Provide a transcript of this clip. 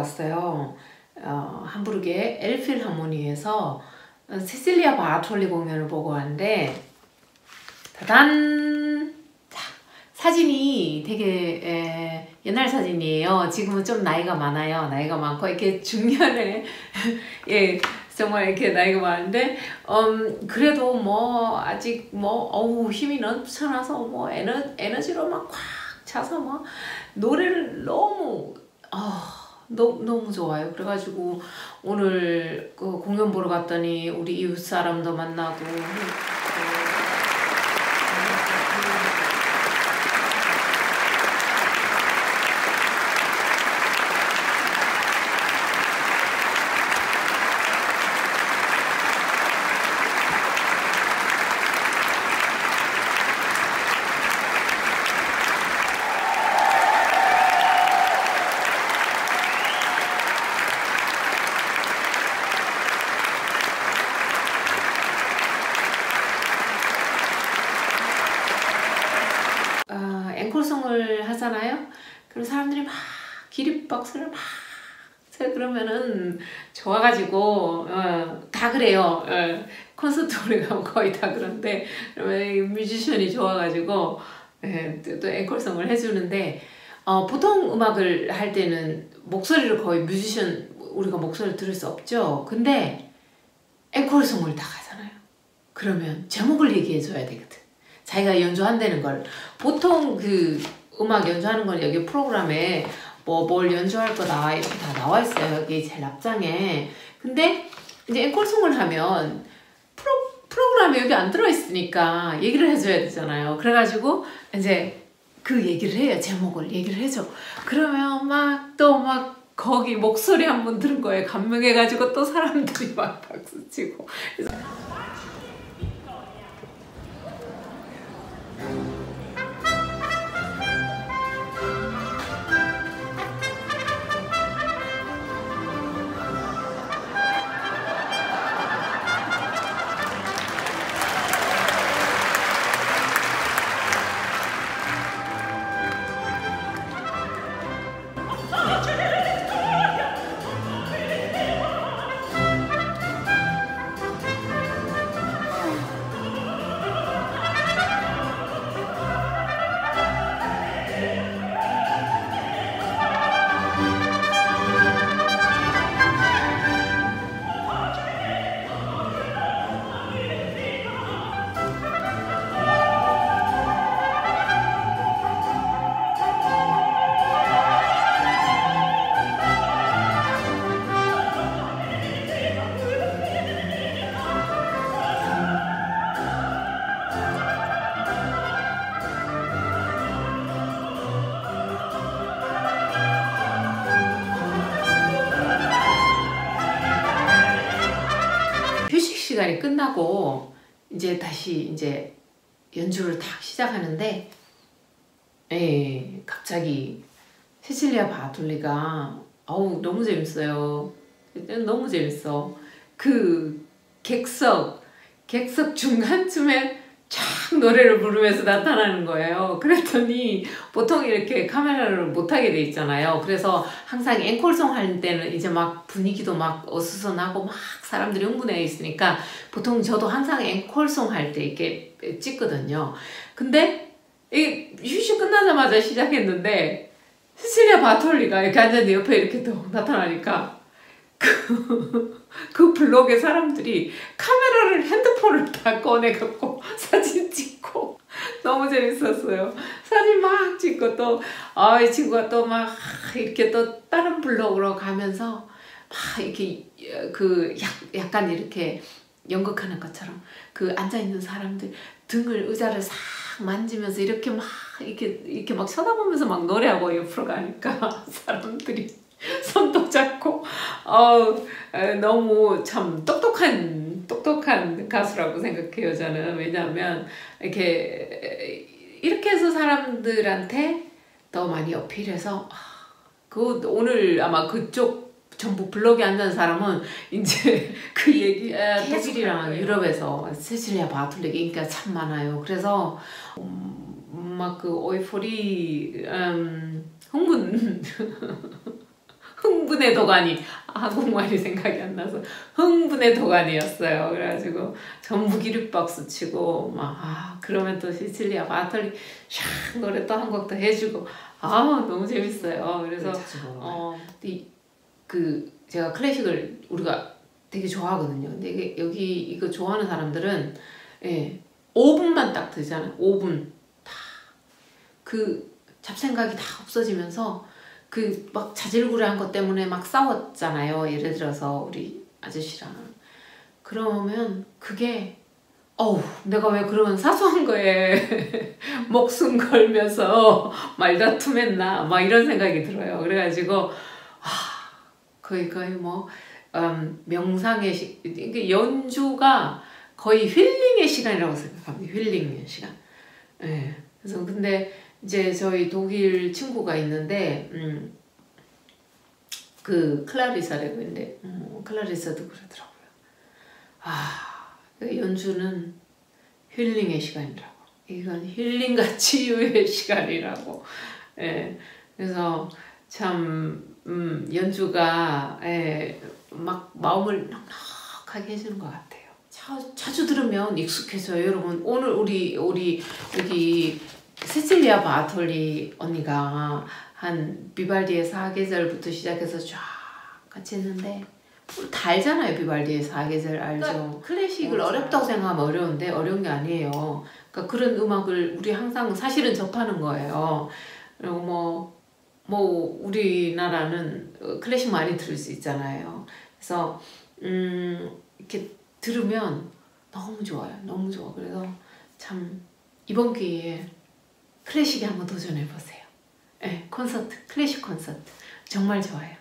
왔어요. 어, 함부르크의 엘필 하모니에서 세실리아 바톨리 공연을 보고 왔는데 다단 자, 사진이 되게 에, 옛날 사진이에요. 지금은 좀 나이가 많아요. 나이가 많고 이렇게 중년에 예 정말 이렇게 나이가 많은데 음 그래도 뭐 아직 뭐 어우 힘이 넘쳐나서 뭐 에너 에너지로 막 꽉 차서 뭐 노래를 너무 아 너무, 너무 좋아요. 그래가지고 오늘 그 공연 보러 갔더니 우리 이웃 사람도 만나고 아, 앵콜송을 하잖아요. 그럼 사람들이 막 기립박수를 막 쳐. 그러면은 좋아가지고 어, 다 그래요. 어, 콘서트 가면 거의 다 그런데 그러면 뮤지션이 좋아가지고 예, 또, 또 앵콜송을 해주는데 어, 보통 음악을 할 때는 목소리를 거의 뮤지션 우리가 목소리를 들을 수 없죠. 근데 앵콜송을 다 가잖아요. 그러면 제목을 얘기해줘야 되거든. 자기가 연주한다는 걸. 보통 그 음악 연주하는 건 여기 프로그램에 뭐 뭘 연주할 거다 이렇게 다 나와 있어요. 여기 제일 앞장에. 근데 이제 앵콜송을 하면 프로 프로그램에 여기 안 들어 있으니까 얘기를 해줘야 되잖아요. 그래가지고 이제 그 얘기를 해요. 제목을 얘기를 해줘. 그러면 막 또막 거기 목소리 한 번 들은 거에 감명해가지고 또 사람들이 막 박수 치고 시간이 끝나고 이제 다시 이제 연주를 딱 시작하는데 예, 갑자기 세실리아 바톨리가 어우 너무 재밌어요. 너무 재밌어. 그 객석 객석 중간쯤에 쫙 노래를 부르면서 나타나는 거예요. 그랬더니 보통 이렇게 카메라를 못 하게 돼 있잖아요. 그래서 항상 앵콜송 할 때는 이제 막 분위기도 막 어수선하고 막 사람들이 흥분해 있으니까 보통 저도 항상 앵콜송 할 때 이렇게 찍거든요. 근데 이 휴식 끝나자마자 시작했는데 시실리아 바톨리가 이렇게 앉았는데 옆에 이렇게 또 나타나니까 그, 그 블록에 사람들이 카메라를 핸드폰을 다 꺼내갖고 너무 재밌었어요. 사진 막 찍고 또, 아, 이 친구가 또 막 이렇게 또 다른 블록으로 가면서 막 이렇게 그 약, 약간 이렇게 연극하는 것처럼 그 앉아있는 사람들 등을 의자를 싹 만지면서 이렇게 막 이렇게 이렇게 막 쳐다보면서 막 노래하고 옆으로 가니까 사람들이 손도 잡고. 어 너무 참 똑똑한 똑똑한 가수라고 생각해요 저는. 왜냐하면 이렇게 이렇게 해서 사람들한테 더 많이 어필해서 그 오늘 아마 그쪽 전부 블록에 앉은 사람은 이제 그 얘기 독일이랑 유럽에서 세실리아 바툴렉 인기가 참 많아요. 그래서 음, 막그 오이포리 음, 흥분 흥분의 도가니 아, 한국말이 생각이 안 나서 흥분의 도가니였어요. 그래가지고 전부 기립박수 치고 막 아, 그러면 또 시칠리아 바톨리 샥 노래 또 한 곡 더 해주고 아 너무 재밌어요. 그래서 어, 이, 그 제가 클래식을 우리가 되게 좋아하거든요. 근데 이게 여기 이거 좋아하는 사람들은 예, 5분만 딱 되잖아요. 5분 다 그 잡생각이 다 없어지면서 그 막 자질구레한 것 때문에 막 싸웠잖아요. 예를 들어서 우리 아저씨랑 그러면 그게 어우 내가 왜 그런 사소한 거에 목숨 걸면서 말다툼했나 막 이런 생각이 들어요. 그래가지고 아 거의 거의 뭐 음, 명상의 시, 연주가 거의 힐링의 시간이라고 생각합니다. 힐링의 시간. 예. 네. 그래서 근데 이제 저희 독일 친구가 있는데 음, 그 클라리사라고 있는데 음, 클라리사도 그러더라고요. 아, 그 연주는 힐링의 시간이라고. 이건 힐링과 치유의 시간이라고. 예. 그래서 참 음, 연주가 예, 막 마음을 넉넉하게 해주는 것 같아요. 자, 자주 들으면 익숙해져요, 여러분. 오늘 우리 우리 여기 세칠리아 바톨리 언니가 한 비발디의 사계절부터 시작해서 쫙 같이 했는데 다 알잖아요 비발디의 사계절 알죠? 그러니까 클래식을. 어렵다고 생각하면 어려운데 어려운 게 아니에요. 그러니까 그런 음악을 우리 항상 사실은 접하는 거예요. 그리고 뭐, 뭐 우리나라는 클래식 많이 들을 수 있잖아요. 그래서 음 이렇게 들으면 너무 좋아요. 너무 좋아. 그래서 참 이번 기회에 클래식에 한번 도전해 보세요. 네, 콘서트 클래식 콘서트. 정말 좋아요